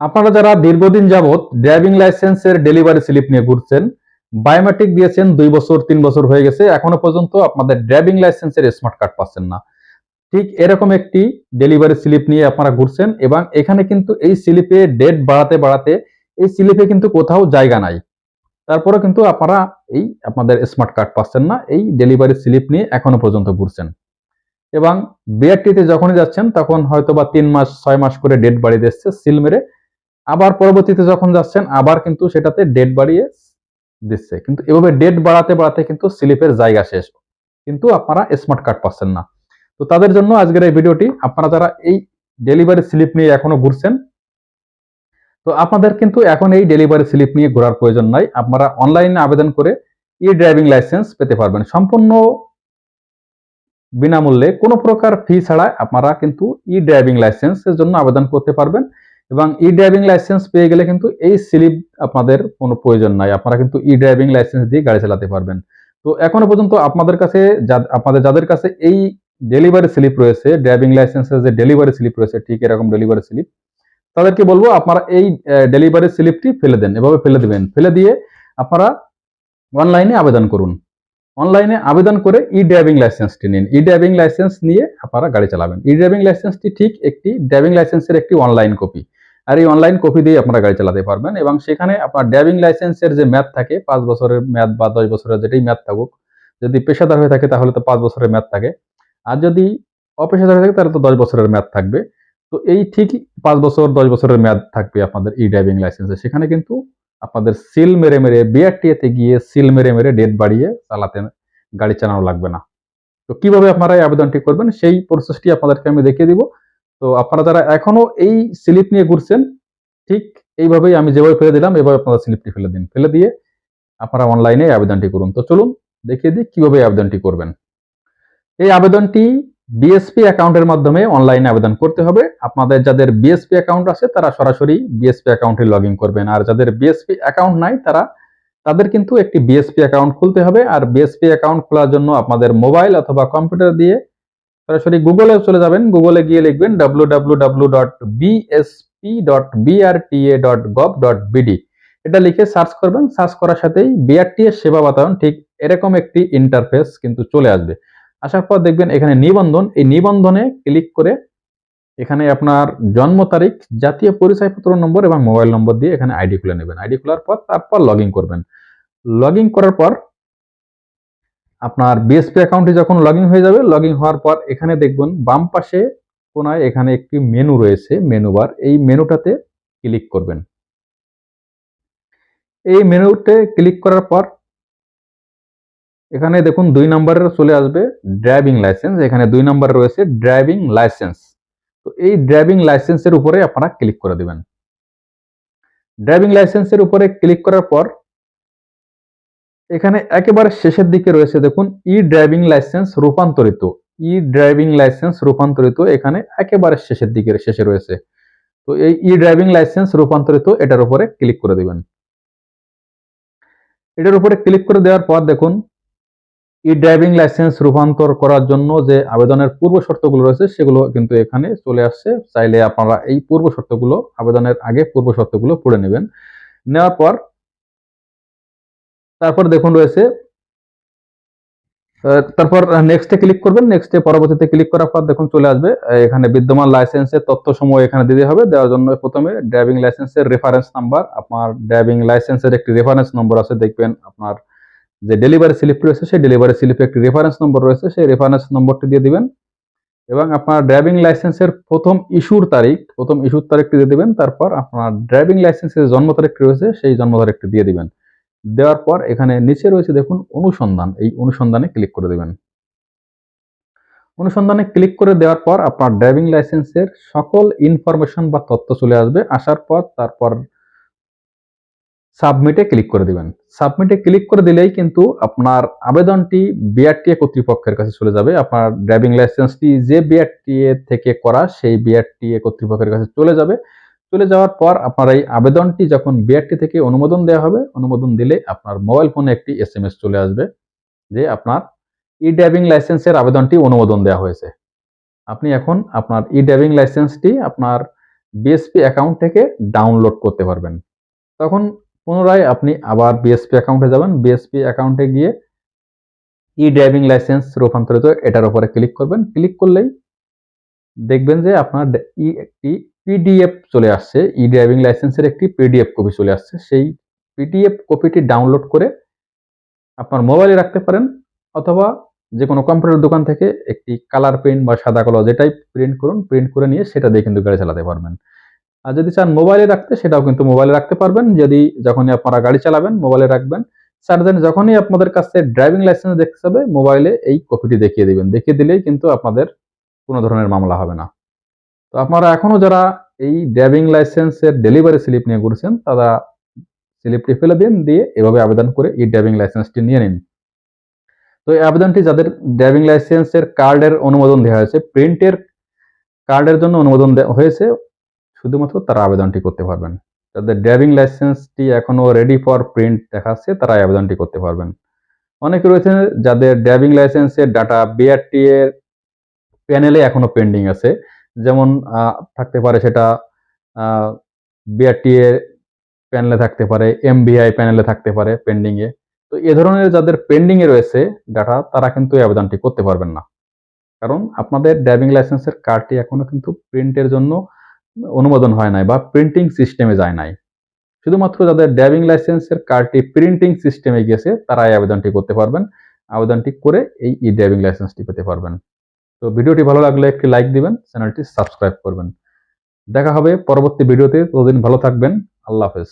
আপনারা যারা দীর্ঘদিন যাবৎ ড্রাইভিং লাইসেন্সের ডেলিভারি স্লিপ নিয়ে ঘুরছেন, বায়োমেট্রিক দিয়েছেন দুই বছর, তিন বছর হয়ে গেছে, এখনও পর্যন্ত আপনাদের ড্রাইভিং লাইসেন্সের স্মার্ট কার্ড পাচ্ছেন না। ঠিক এরকম একটি ডেলিভারি স্লিপ নিয়ে আপনারা ঘুরছেন এবং এখানে কিন্তু এই স্লিপে ডেট বাড়াতে বাড়াতে এই স্লিপে কিন্তু কোথাও জায়গা নাই। তারপরে কিন্তু আপনারা এই আপনাদের স্মার্ট কার্ড পাচ্ছেন না, এই ডেলিভারি স্লিপ নিয়ে এখনও পর্যন্ত ঘুরছেন। এবং বিআরটিতে যখনই যাচ্ছেন, তখন হয়তো বা তিন মাস, ছয় মাস করে ডেট বাড়িয়ে দিচ্ছে, সিল মেরে আবার পরবর্তীতে যখন যাচ্ছেন, আবার কিন্তু সেটাতে ডেট বাড়িয়ে দিচ্ছে। কিন্তু এভাবে ডেট বাড়াতে বাড়াতে কিন্তু স্লিপের জায়গা শেষ। কিন্তু আপনারা স্মার্ট কার্ড পাচ্ছেন না। তো তাদের জন্য আজকের এই ভিডিওটি, আপনারা যারা এই ডেলিভারি স্লিপ নিয়ে এখনও ঘুরছেন, তো আপনাদের কিন্তু এখন এই ডেলিভারি স্লিপ নিয়ে ঘোরার প্রয়োজন নাই। আপনারা অনলাইনে আবেদন করে ই ড্রাইভিং লাইসেন্স পেতে পারবেন। সম্পূর্ণ বিনামূল্যে কোনো প্রকার ফি ছাড়া আপনারা কিন্তু ই ড্রাইভিং লাইসেন্সের জন্য আবেদন করতে পারবেন। এবং ই ড্রাইভিং লাইসেন্স পেয়ে গেলে কিন্তু এই স্লিপ আপনাদের কোনো প্রয়োজন নাই। আপনারা কিন্তু ই ড্রাইভিং লাইসেন্স দিয়ে গাড়ি চালাতে পারবেন। তো এখনও পর্যন্ত আপনাদের কাছে আপনাদের, যাদের কাছে এই ডেলিভারি স্লিপ রয়েছে ড্রাইভিং লাইসেন্সের যে ডেলিভারি স্লিপ রয়েছে, ঠিক এরকম ডেলিভারি স্লিপ তাদেরকে বলব আপনারা এই ডেলিভারি স্লিপটি ফেলে দেন। এভাবে ফেলে দেবেন। ফেলে দিয়ে আপনারা অনলাইনে আবেদন করুন। অনলাইনে আবেদন করে ই ড্রাইভিং লাইসেন্সটি নিন। ই ড্রাইভিং লাইসেন্স নিয়ে আপনারা গাড়ি চালাবেন। ই ড্রাইভিং লাইসেন্সটি ঠিক একটি ড্রাইভিং লাইসেন্সের একটি অনলাইন কপি আর এই অনলাইন কপি দিয়ে আপনারা গাড়ি চালাতে পারবেন এবং সেখানে আপনার ড্রাইভিং লাইসেন্সের যে ম্যাথ থাকে, পাঁচ বছরের ম্যাথ বা দশ বছরের যেটাই ম্যাথ থাকুক, যদি পেশাদার হয়ে থাকে তাহলে তো পাঁচ বছরের ম্যাথ থাকে। আর যদি অপেশাদার হয়ে থাকে তাহলে তো দশ বছরের ম্যাথ থাকবে। তো এই ঠিক পাঁচ বছর, দশ বছরের মেয়াদ থাকবে আপনাদের ই ড্রাইভিং লাইসেন্সে সেখানে কিন্তু আপনাদের সিল মেরে মেরে বিআরটিএতে গিয়ে সিল মেরে মেরে ডেট বাড়িয়ে চালাতে গাড়ি চালানো লাগবে না। তো কীভাবে আপনারা এই আবেদনটি করবেন সেই প্রসেসটি আপনাদেরকে আমি দেখিয়ে দিব। তো আপনারা যারা এখনও এই স্লিপ নিয়ে ঘুরছেন, ঠিক এইভাবেই আমি যেভাবে ফেলে দিলাম, এভাবে আপনারা স্লিপটি ফেলে দিন। ফেলে দিয়ে আপনারা অনলাইনে আবেদনটি করুন। তো চলুন দেখিয়ে দিই কীভাবে আবেদনটি করবেন। এই আবেদনটি বিএসপি অ্যাকাউন্টের মাধ্যমে অনলাইনে আবেদন করতে হবে। আপনাদের যাদের বিএসপি অ্যাকাউন্ট আছে, তারা সরাসরি বিএসপি অ্যাকাউন্টে লগ করবেন। আর যাদের বিএসপি অ্যাকাউন্ট নাই, তারা, তাদের কিন্তু একটি বিএসপি অ্যাকাউন্ট খুলতে হবে। আর বিএসপি অ্যাকাউন্ট খোলার জন্য আপনাদের মোবাইল অথবা কম্পিউটার দিয়ে সরাসরি গুগলে চলে যাবেন। গুগলে গিয়ে লিখবেন বিডি এটা লিখে সার্চ করবেন। সার্চ করার সাথেই বিআরটিএ সেবা বাতায়ন, ঠিক এরকম একটি ইন্টারফেস কিন্তু চলে আসবে। আসার পর দেখবেন এখানে নিবন্ধন। এই নিবন্ধনে ক্লিক করে এখানে আপনার জন্ম তারিখ, জাতীয় পরিচয়পত্র নম্বর এবং মোবাইল নম্বর দিয়ে এখানে আইডি খুলে নেবেন। আইডি খোলার পর তারপর লগ করবেন। লগ করার পর আপনার বিএসপি অ্যাকাউন্টে যখন লগ হয়ে যাবে লগ হওয়ার পর এখানে দেখবেন বাম পাশে কোনায় এখানে একটি মেনু রয়েছে মেনু বার এই মেনুটাতে ক্লিক করবেন। এই মেনুতে ক্লিক করার পর এখানে দেখুন দুই নম্বরের চলে আসবে ড্রাইভিং লাইসেন্স এখানে দুই নম্বরে রয়েছে ড্রাইভিং লাইসেন্স তো এই ড্রাইভিং লাইসেন্সের উপরে আপনারা ক্লিক করে দেবেন। ড্রাইভিং লাইসেন্সের উপরে ক্লিক করার পর এখানে একেবারে শেষের দিকে রয়েছে, দেখুন ই ড্রাইভিং লাইসেন্স রূপান্তরিত ই ড্রাইভিং লাইসেন্স রূপান্তরিত এখানে একেবারে শেষের দিকে, শেষে রয়েছে। তো এই ই ড্রাইভিং লাইসেন্স রূপান্তরিত, এটার উপরে ক্লিক করে দিবেন। এটার উপরে ক্লিক করে দেওয়ার পর দেখুন ই ড্রাইভিং লাইসেন্স রূপান্তর করার জন্য যে আবেদনের পূর্ব শর্তগুলো রয়েছে, সেগুলো কিন্তু এখানে চলে আসছে। চাইলে আপনারা এই পূর্ব শর্তগুলো, আবেদনের আগে পূর্ব শর্তগুলো পড়ে নেবেন। নেওয়ার পর তারপর দেখুন রয়েছে তারপর নেক্সটে ক্লিক করবেন নেক্সটে পরবর্তীতে ক্লিক করার পর দেখুন চলে আসবে এখানে বিদ্যমান লাইসেন্সের তথ্য সমূহ এখানে দিতে হবে, দেওয়ার জন্য প্রথমে ড্রাইভিং লাইসেন্সের রেফারেন্স নাম্বার আপনার ড্রাইভিং লাইসেন্সের একটি রেফারেন্স নম্বর আছে, দেখবেন আপনার যে ডেলিভারি স্লিপ রয়েছে, সেই ডেলিভারি স্লিপে একটি রেফারেন্স নম্বর রয়েছে, সেই রেফারেন্স নম্বরটি দিয়ে দিবেন এবং আপনার ড্রাইভিং লাইসেন্সের প্রথম ইস্যুর তারিখ, প্রথম ইস্যুর তারিখটি দিয়ে দিবেন, তারপর আপনার ড্রাইভিং লাইসেন্সের জন্ম তারিখটি রয়েছে, সেই জন্ম তারিখটি দিয়ে দিবেন। দেওয়ার পর এখানে নিচে রয়েছে দেখুন অনুসন্ধান। এই অনুসন্ধানে ক্লিক করে দিবেন। অনুসন্ধানে ক্লিক করে দেওয়ার পর আপনার ড্রাইভিং লাইসেন্সের সকল ইনফরমেশন বা তথ্য চলে আসবে। আসার পর তারপর সাবমিটে ক্লিক করে দিবেন। সাবমিটে ক্লিক করে দিলেই কিন্তু আপনার আবেদনটি বিআরটিএ কর্তৃপক্ষের কাছে চলে যাবে। আপনার ড্রাইভিং লাইসেন্সটি যে বিআরটিএ থেকে করা, সেই বিআরটিএ কর্তৃপক্ষের কাছে চলে যাবে। চলে যাওয়ার পর আপনার এই আবেদনটি যখন বিআরটি থেকে অনুমোদন দেওয়া হবে, অনুমোদন দিলে আপনার মোবাইল ফোনে একটি এস এম এস চলে আসবে যে আপনার ই ড্রাইভিং লাইসেন্সের আবেদনটি অনুমোদন দেওয়া হয়েছে। আপনি এখন আপনার ই ড্রাইভিং লাইসেন্সটি আপনার বিএসপি অ্যাকাউন্ট থেকে ডাউনলোড করতে পারবেন। তখন পুনরায় আপনি আবার বিএসপি অ্যাকাউন্টে যাবেন। বিএসপি অ্যাকাউন্টে গিয়ে ই ড্রাইভিং লাইসেন্স রূপান্তরিত এটার উপরে ক্লিক করবেন। ক্লিক করলেই দেখবেন যে আপনার একটি পিডিএফ চলে আসছে ই ড্রাইভিং লাইসেন্সের একটি পিডিএফ কপি চলে আসছে। সেই পিডিএফ কপিটি ডাউনলোড করে আপনার মোবাইলে রাখতে পারেন অথবা যে কোনো কম্পিউটার দোকান থেকে একটি কালার প্রিন্ট বা সাদা কালো যেটাই প্রিন্ট করুন প্রিন্ট করে নিয়ে সেটা দিয়ে কিন্তু গাড়ি চালাতে পারবেন। আর যদি চান মোবাইলে রাখতে, সেটাও কিন্তু মোবাইলে রাখতে পারবেন। যদি যখনই আপনারা গাড়ি চালাবেন মোবাইলে রাখবেন। সার্জেন যখনই আপনাদের কাছে ড্রাইভিং লাইসেন্স দেখতে হবে মোবাইলে এই কপিটি দেখিয়ে দিবেন। দেখিয়ে দিলেই কিন্তু আপনাদের কোনো ধরনের মামলা হবে না। তো আপনারা এখনও যারা এই ড্রাইভিং লাইসেন্সের ডেলিভারি স্লিপ নিয়ে ঘুরছেন, তারা স্লিপটি ফেলে দিন, দিয়ে এভাবে আবেদন করে এই ড্রাইভিং লাইসেন্সটি নিয়ে নিন। তো এই আবেদনটি যাদের ড্রাইভিং লাইসেন্সের কার্ডের অনুমোদন দেওয়া হয়েছে, প্রিন্টের কার্ডের জন্য অনুমোদন হয়েছে, শুধুমাত্র তারা আবেদনটি করতে পারবেন। যাদের ড্রাইভিং লাইসেন্সটি এখনও রেডি ফর প্রিন্ট দেখাচ্ছে তারা আবেদনটি করতে পারবেন। অনেকে রয়েছে যাদের ড্রাইভিং লাইসেন্সের ডাটা বিআরটি এর প্যানেলে এখনও পেন্ডিং আছে। যেমন থাকতে পারে সেটা বিআরটি এর প্যানেলে থাকতে পারে এমবিআই প্যানেলে থাকতে পারে পেন্ডিং এ। তো এ ধরনের যাদের পেন্ডিং এ রয়েছে ডাটা, তারা কিন্তু আবেদনটি করতে পারবেন না। কারণ আপনাদের ড্রাইভিং লাইসেন্সের কার্ডটি এখনও কিন্তু প্রিন্টের জন্য অনুমোদন হয় নাই বা প্রিন্টিং সিস্টেমে যায় নাই। শুধুমাত্র যাদের ড্রাইভিং লাইসেন্সের কার্ডটি প্রিন্টিং সিস্টেমে গিয়েছে, তারা এই আবেদনটি করতে পারবেন। আবেদনটি করে এই ই ড্রাইভিং লাইসেন্সটি পেতে পারবেন। তো ভিডিওটি ভালো লাগলে একটি লাইক দিবেন চ্যানেলটি সাবস্ক্রাইব করবেন। দেখা হবে পরবর্তী ভিডিওতে, ততদিন ভালো থাকবেন, আল্লাহ হাফেজ।